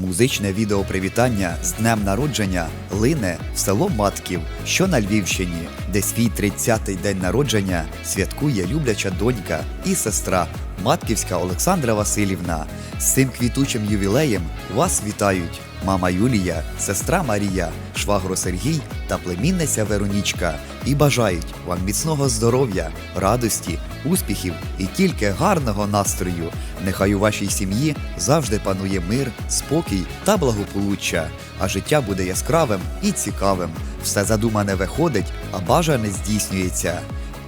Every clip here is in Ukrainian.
Музичне відео привітання з днем народження лине в село Матків, що на Львівщині, де свій 30-й день народження святкує любляча донька і сестра Матківська Олександра Васильівна. З цим квітучим ювілеєм вас вітають мама Юлія, сестра Марія, швагро Сергій та племінниця Веронічка і бажають вам міцного здоров'я, радості, успіхів і тільки гарного настрою. Нехай у вашій сім'ї завжди панує мир, спокій та благополуччя, а життя буде яскравим і цікавим. Все задумане виходить, а бажане здійснюється.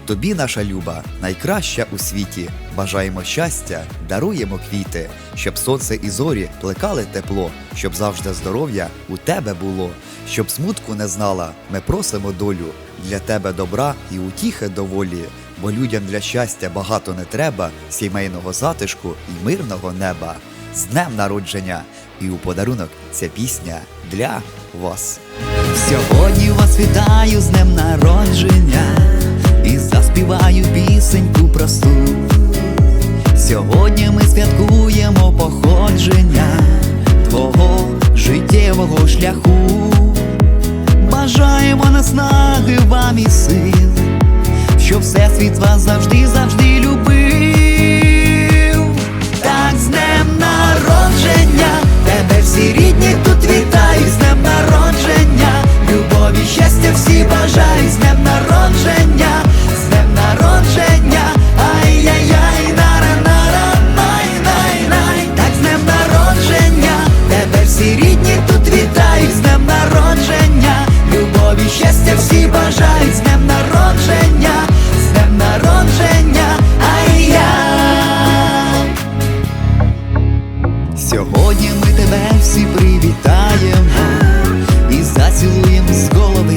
Тобі, наша люба, найкраща у світі. Бажаємо щастя, даруємо квіти, щоб сонце і зорі плекали тепло, щоб завжди здоров'я у тебе було, щоб смутку не знала, ми просимо долю для тебе добра і утіхи доволі, бо людям для щастя багато не треба, сімейного затишку і мирного неба. З днем народження! І у подарунок ця пісня для вас. Сьогодні вас вітаю з днем народження і заспіваю пісеньку просту. Сьогодні ми святкуємо походження твого життєвого шляху. Бажаємо наснаги вам і сил, що всесвіт вас завжди, завжди Сьогодні ми тебе всі привітаємо і зацілуємо з голови